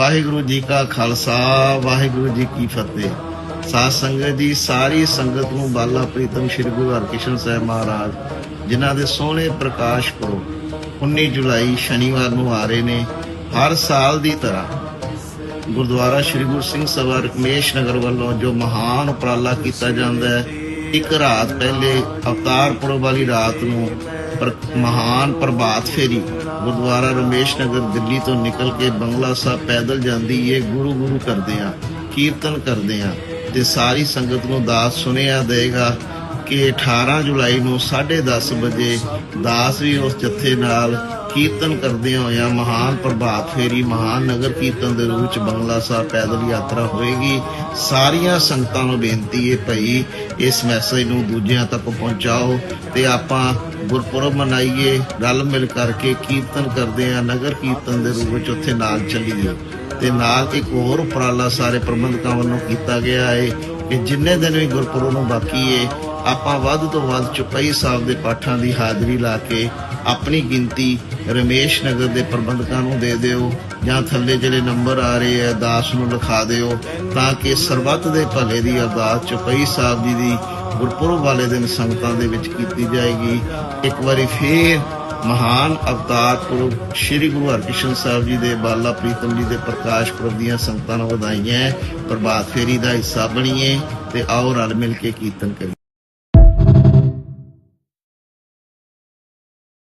ਵਾਹਿਗੁਰੂ ਜੀ ਕਾ ਖਾਲਸਾ, ਵਾਹਿਗੁਰੂ ਜੀ ਕੀ ਫਤਿਹ। ਸਾਧ ਸੰਗਤ ਜੀ, ਸਾਰੀ ਸੰਗਤ ਨੂੰ ਬਾਲਾ ਪ੍ਰੀਤਮ ਸ੍ਰੀ ਗੁਰੂ ਹਰਕ੍ਰਿਸ਼ਨ ਸਾਹਿਬ ਮਹਾਰਾਜ, ਜਿਨ੍ਹਾਂ ਦੇ ਸੋਹਣੇ ਪ੍ਰਕਾਸ਼ ਪੁਰਬ 19 ਜੁਲਾਈ ਸ਼ਨੀਵਾਰ ਨੂੰ ਆ ਰਹੇ ਨੇ, ਹਰ ਸਾਲ ਦੀ ਤਰ੍ਹਾਂ। ਗੁਰਦੁਆਰਾ ਸ੍ਰੀ ਗੁਰੂ ਸਿੰਘ ਸਭਾ ਰਕਮੇਸ਼ ਨਗਰ ਵੱਲੋਂ ਜੋ ਮਹਾਨ ਉਪਰਾਲਾ ਕੀਤਾ ਜਾਂਦਾ ਹੈ, ਇੱਕ ਰਾਤ ਪਹਿਲੇ ਅਵਤਾਰ ਪੁਰਬ ਵਾਲੀ ਰਾਤ ਨੂੰ ਮਹਾਨ ਪ੍ਰਭਾਤ ਫੇਰੀ। ਗੁਰਦੁਆਰਾ ਰਮੇਸ਼ ਨਗਰ ਦਿੱਲੀ ਤੋਂ ਨਿਕਲ ਕੇ ਬੰਗਲਾ ਸਾਹਿਬ ਪੈਦਲ ਜਾਂਦੀ ਏ ਗੁਰੂ ਗੁਰੂ ਕਰਦੇ ਆ, ਕੀਰਤਨ ਕਰਦੇ ਆ ਤੇ ਸਾਰੀ ਸੰਗਤ ਨੂੰ ਦਾਸ ਸੁਨੇਹਾ ਦੇਗਾ ਕਿ 18 ਜੁਲਾਈ ਨੂੰ 10:30 ਵਜੇ ਦਾਸ ਵੀ ਉਸ ਜਥੇ ਨਾਲ ਕੀਰਤਨ ਕਰਦੇ ਹੋਇਆ ਮਹਾਨ ਪ੍ਰਭਾਤ ਫੇਰੀ, ਮਹਾਨ ਨਗਰ ਕੀਰਤਨ ਦੇ ਰੂਪ ਚ ਬੰਗਲਾ ਸਾਹਿਬ ਪੈਦਲ ਯਾਤਰਾ ਹੋਏਗੀ। ਸਾਰੀਆਂ ਸੰਗਤਾਂ ਨੂੰ ਬੇਨਤੀ ਹੈ ਭਈ ਇਸ ਮੈਸੇਜ ਨੂੰ ਦੂਜਿਆਂ ਤੱਕ ਪਹੁੰਚਾਓ ਤੇ ਆਪਾਂ ਗੁਰਪੁਰਬ ਮਨਾਈਏ, ਰਲ ਮਿਲ ਕਰਕੇ ਕੀਰਤਨ ਕਰਦੇ ਆ ਨਗਰ ਕੀਰਤਨ ਦੇ ਰੂਪ ਵਿੱਚ ਉੱਥੇ ਨਾਲ ਚੱਲੀਏ। ਤੇ ਨਾਲ ਇੱਕ ਹੋਰ ਉਪਰਾਲਾ ਸਾਰੇ ਪ੍ਰਬੰਧਕਾਂ ਵੱਲੋਂ ਕੀਤਾ ਗਿਆ ਹੈ ਕਿ ਜਿੰਨੇ ਦਿਨ ਵੀ ਗੁਰਪੁਰਬ ਨੂੰ ਬਾਕੀ ਏ ਆਪਾਂ ਵੱਧ ਤੋਂ ਵੱਧ ਚੁਪਈ ਸਾਹਿਬ ਦੇ ਪਾਠਾਂ ਦੀ ਹਾਜ਼ਰੀ ਲਾ ਕੇ ਆਪਣੀ ਗਿਣਤੀ ਰਮੇਸ਼ ਨਗਰ ਦੇ ਪ੍ਰਬੰਧਕਾਂ ਨੂੰ ਦੇ ਦਿਓ ਜਾਂ ਥੱਲੇ ਜਿਹੜੇ ਨੰਬਰ ਆ ਰਹੇ ਆ, ਦਾਸ ਨੂੰ ਲਿਖਾ ਦਿਓ ਤਾਂ ਕਿ ਸਰਬੱਤ ਦੇ ਭਲੇ ਦੀ ਅਰਦਾਸ ਚੁਪਈ ਸਾਹਿਬ ਜੀ ਦੀ ਗੁਰਪੁਰਬ ਵਾਲੇ ਦਿਨ ਸੰਗਤਾਂ ਦੇ ਵਿੱਚ ਕੀਤੀ ਜਾਏਗੀ। ਇੱਕ ਵਾਰੀ ਫੇਰ ਮਹਾਨ ਅਵਤਾਰ ਪੁਰਬ ਸ੍ਰੀ ਗੁਰੂ ਹਰਕ੍ਰਿਸ਼ਨ ਸਾਹਿਬ ਜੀ ਦੇ ਬਾਲਾ ਪ੍ਰੀਤਮ ਜੀ ਦੇ ਪ੍ਰਕਾਸ਼ ਪੁਰਬ ਦੀਆਂ ਸੰਗਤਾਂ ਨੂੰ ਵਧਾਈਆਂ। ਪ੍ਰਭਾਤ ਫੇਰੀ ਦਾ ਹਿੱਸਾ ਬਣੀਏ ਤੇ ਆਓ ਰਲ ਮਿਲ ਕੇ ਕੀਰਤਨ ਕਰੀਏ।